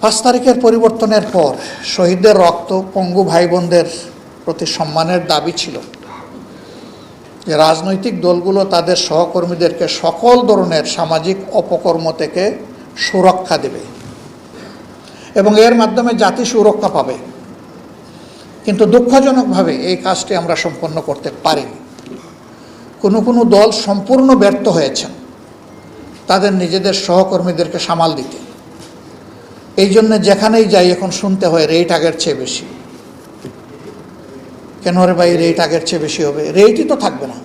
পাঁচ তারিখের পরিবর্তনের পর শহীদদের রক্ত, পঙ্গু ভাই বোনদের প্রতি সম্মানের দাবি ছিল। যে রাজনৈতিক দলগুলো তাদের সহকর্মীদেরকে সকল ধরনের সামাজিক অপকর্ম থেকে সুরক্ষা দেবে এবং এর মাধ্যমে জাতি সুরক্ষা পাবে। কিন্তু দুঃখজনকভাবে এই কাজটি আমরা সম্পন্ন করতে পারিনি। কোনো কোনো দল সম্পূর্ণ ব্যর্থ হয়েছেন। তাদের নিজেদের সহকর্মীদেরকে সামাল দিতে। এই জন্য যেখানেই যাই এখন শুনতে হয় রেট আগের চেয়ে বেশি। কেন রে ভাই রেট আগের চেয়ে বেশি হবে? রেটই তো থাকবে না।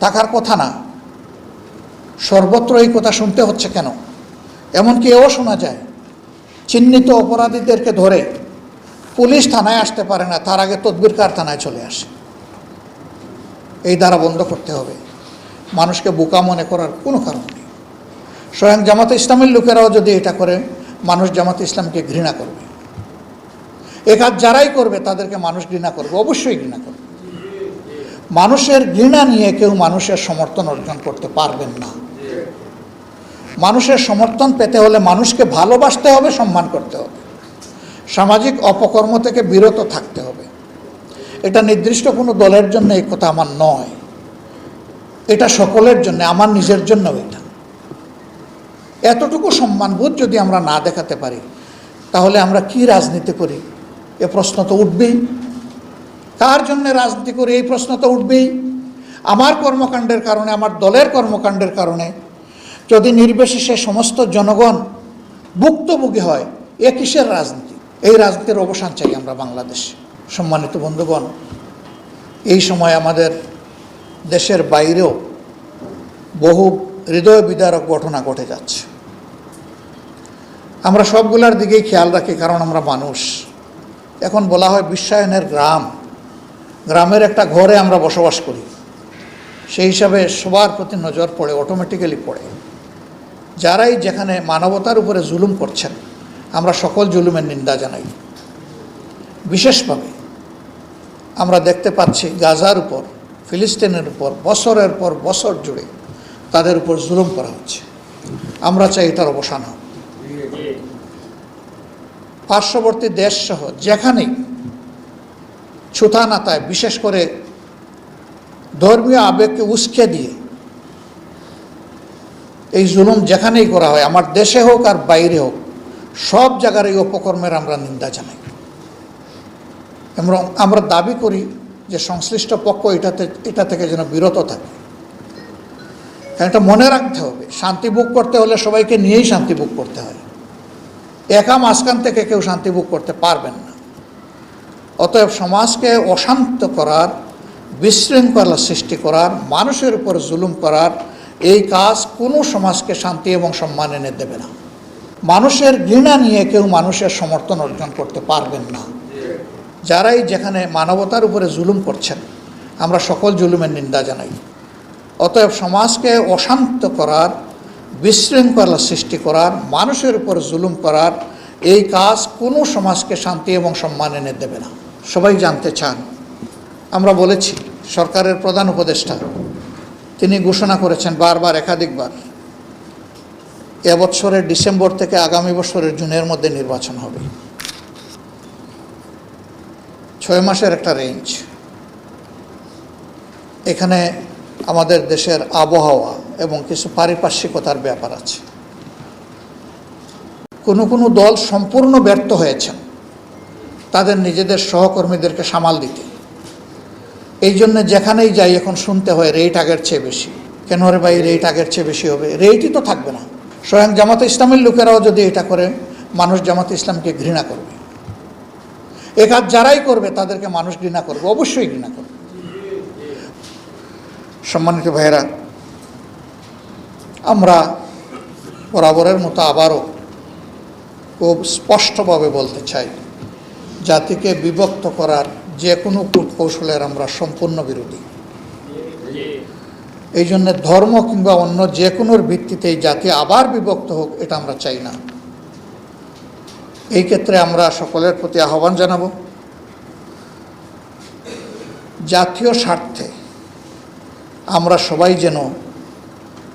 থাকার কথা না। সর্বত্র এই কথা শুনতে হচ্ছে কেন? এমনকি এও শোনা যায়, চিহ্নিত অপরাধীদেরকে ধরে পুলিশ থানায় আসতে পারে না, তার আগে তদবিরকার থানায় চলে আসে। এই দ্বারা বন্ধ করতে হবে। মানুষকে বোকা মনে করার কোনো কারণ নেই। স্বয়ং জামাতে ইসলামের লোকেরাও যদি এটা করে মানুষ জামাত ইসলামকে ঘৃণা করবে। এ কাজ যারাই করবে, তাদেরকে মানুষ ঘৃণা করবে, অবশ্যই ঘৃণা করবে। মানুষের ঘৃণা নিয়ে কেউ মানুষের সমর্থন অর্জন করতে পারবেন না। মানুষের সমর্থন পেতে হলে মানুষকে ভালোবাসতে হবে, সম্মান করতে হবে। সামাজিক অপকর্ম থেকে বিরত থাকতে হবে। এটা নির্দিষ্ট কোনো দলের জন্য এই কথা আমার নয়। এটা সকলের জন্য, আমার নিজের জন্য এটা। এতটুকু সম্মানবোধ যদি আমরা না দেখাতে পারি, তাহলে আমরা কি রাজনীতি করি? এ প্রশ্ন তো উঠবেই। কার জন্য রাজনীতি করি? এই প্রশ্ন তো উঠবেই। আমার কর্মকাণ্ডের কারণে, আমার দলের কর্মকাণ্ডের কারণে যদি নির্বিশেষে সমস্ত জনগণ ভুক্তভোগী হয়, এ কিসের রাজনীতি? এই রাজনীতির অবসান চাই আমরা বাংলাদেশে। সম্মানিত বন্ধুগণ, এই সময় আমাদের দেশের বাইরেও বহু হৃদয় বিদারক ঘটনা ঘটে যাচ্ছে। আমরা সবগুলার দিকেই খেয়াল রাখি, কারণ আমরা মানুষ। এখন বলা হয় বিশ্বায়নের গ্রাম। গ্রামের একটা ঘরে আমরা বসবাস করি। সেই হিসাবে সবার প্রতি নজর পড়ে অটোমেটিক্যালি পড়ে। যারাই যেখানে মানবতার উপরে জুলুম করছেন, আমরা সকল জুলুমের নিন্দা জানাই। বিশেষভাবে আমরা দেখতে পাচ্ছি গাজার উপর, ফিলিস্তিনের উপর, বছরের পর বছর জুড়ে তাদের উপর জুলুম করা হচ্ছে। আমরা চাই এটার অবসান হোক। পার্শ্ববর্তী দেশসহ যেখানেই ছুতানাতায় বিশেষ করে ধর্মীয় আবেগকে উস্কে দিয়ে এই জুলুম যেখানেই করা হয়, আমার দেশে হোক আর বাইরে হোক, সব জায়গার এই অপকর্মের আমরা নিন্দা জানাই। এবং আমরা দাবি করি যে সংশ্লিষ্ট পক্ষ এটাতে, এটা থেকে যেন বিরত থাকে। এটা মনে রাখতে হবে, শান্তি বুক করতে হলে সবাইকে নিয়েই শান্তি বুক করতে হয়। একা মাঝখান থেকে কেউ শান্তি বুক করতে পারবেন না। অতএব সমাজকে অশান্ত করার, বিশৃঙ্খলা সৃষ্টি করার, মানুষের উপর জুলুম করার, এই কাজ কোনো সমাজকে শান্তি এবং সম্মান এনে দেবে না। মানুষের ঘৃণা নিয়ে কেউ মানুষের সমর্থন অর্জন করতে পারবেন না। যারাই যেখানে মানবতার উপরে জুলুম করছেন, আমরা সকল জুলুমের নিন্দা জানাই। অতএব সমাজকে অশান্ত করার বিশৃঙ্খলা সৃষ্টি করার, মানুষের উপর জুলুম করার, এই কাজ কোনো সমাজকে শান্তি এবং সম্মান এনে দেবে না। সবাই জানতে চান। আমরা বলেছি, সরকারের প্রধান উপদেষ্টা, তিনি ঘোষণা করেছেন বারবার, একাধিকবার এবছরের ডিসেম্বর থেকে আগামী বছরের জুনের মধ্যে নির্বাচন হবে। ছয় মাসের একটা রেঞ্জ। এখানে আমাদের দেশের আবহাওয়া এবং কিছু পারিপার্শ্বিকতার ব্যাপার আছে। কোনো কোনো দল সম্পূর্ণ ব্যর্থ হয়েছেন। তাদের নিজেদের সহকর্মীদেরকে সামাল দিতে। এই জন্য যেখানেই যাই এখন শুনতে হয় রেট আগের চেয়ে বেশি। কেন রে ভাই রেট আগের চেয়ে বেশি হবে? রেটই তো থাকবে না। স্বয়ং জামাতে ইসলামের লোকেরাও যদি এটা করে, মানুষ জামাতে ইসলামকে ঘৃণা করবে। এ কাজ যারাই করবে, তাদেরকে মানুষ ঘৃণা করবে। অবশ্যই ঘৃণা করবে। সম্মানিত ভাইয়েরা আমরা বরাবরের মতো আবারও খুব স্পষ্টভাবে বলতে চাই, জাতিকে বিভক্ত করার যে কোনো কূটকৌশলের আমরা সম্পূর্ণ বিরোধী। এই জন্য ধর্ম কিংবা অন্য যে কোনোর ভিত্তিতে জাতি আবার বিভক্ত হোক, এটা আমরা চাই না। এই ক্ষেত্রে আমরা সকলের প্রতি আহ্বান জানাব, জাতীয় স্বার্থে আমরা সবাই যেন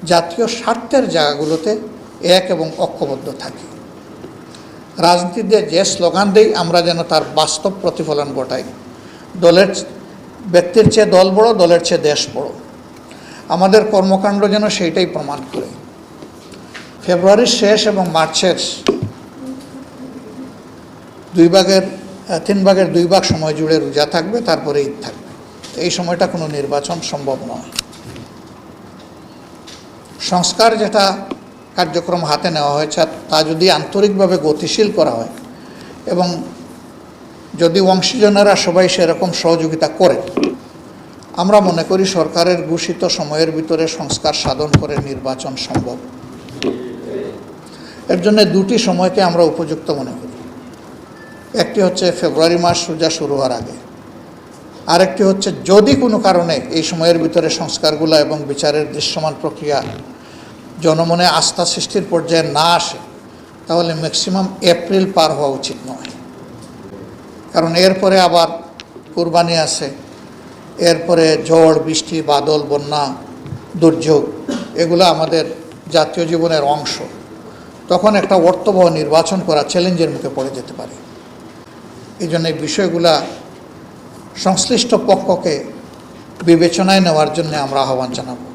জাতীয় স্বার্থের জায়গাগুলোতে এক এবং ঐক্যবদ্ধ থাকি। রাজনীতিতে যে স্লোগান দেই, আমরা যেন তার বাস্তব প্রতিফলন ঘটাই। দলের ব্যক্তির চেয়ে দল বড়, দলের চেয়ে দেশ বড়। আমাদের কর্মকাণ্ড যেন সেইটাই প্রমাণ করে। ফেব্রুয়ারির শেষ এবং মার্চের দুই ভাগের তিন ভাগের দুই ভাগ সময় জুড়ে রোজা থাকবে তারপরে ঈদ থাকবে। এই সময়টা কোনো নির্বাচন সম্ভব নয়। সংস্কার যেটা কার্যক্রম হাতে নেওয়া হয়েছে, তা যদি আন্তরিকভাবে গতিশীল করা হয় এবং যদি অংশীজনেরা সবাই সেরকম সহযোগিতা করে, আমরা মনে করি সরকারের ঘোষিত সময়ের ভিতরে সংস্কার সাধন করে নির্বাচন সম্ভব। এর জন্য দুটি সময়কে আমরা উপযুক্ত মনে করি। একটি হচ্ছে ফেব্রুয়ারি মাস রোজা শুরু হওয়ার আগে। আরেকটি হচ্ছে, যদি কোনো কারণে এই সময়ের ভিতরে সংস্কারগুলো এবং বিচারের দৃশ্যমান প্রক্রিয়া জনমনে আস্থা সৃষ্টির পর্যায়ে না আসে, তাহলে ম্যাক্সিমাম এপ্রিল পার হওয়া উচিত নয়। কারণ এরপরে আবার কুরবানি আছে, এরপরে ঝড়, বৃষ্টি, বাদল, বন্যা, দুর্যোগ, এগুলো আমাদের জাতীয় জীবনের অংশ। তখন একটা অর্থবহ নির্বাচন করা চ্যালেঞ্জের মুখে পড়ে যেতে পারে। এই জন্য এই বিষয়গুলা সংশ্লিষ্ট পক্ষকে বিবেচনায় নেওয়ার জন্য আমরা আহ্বান জানাব।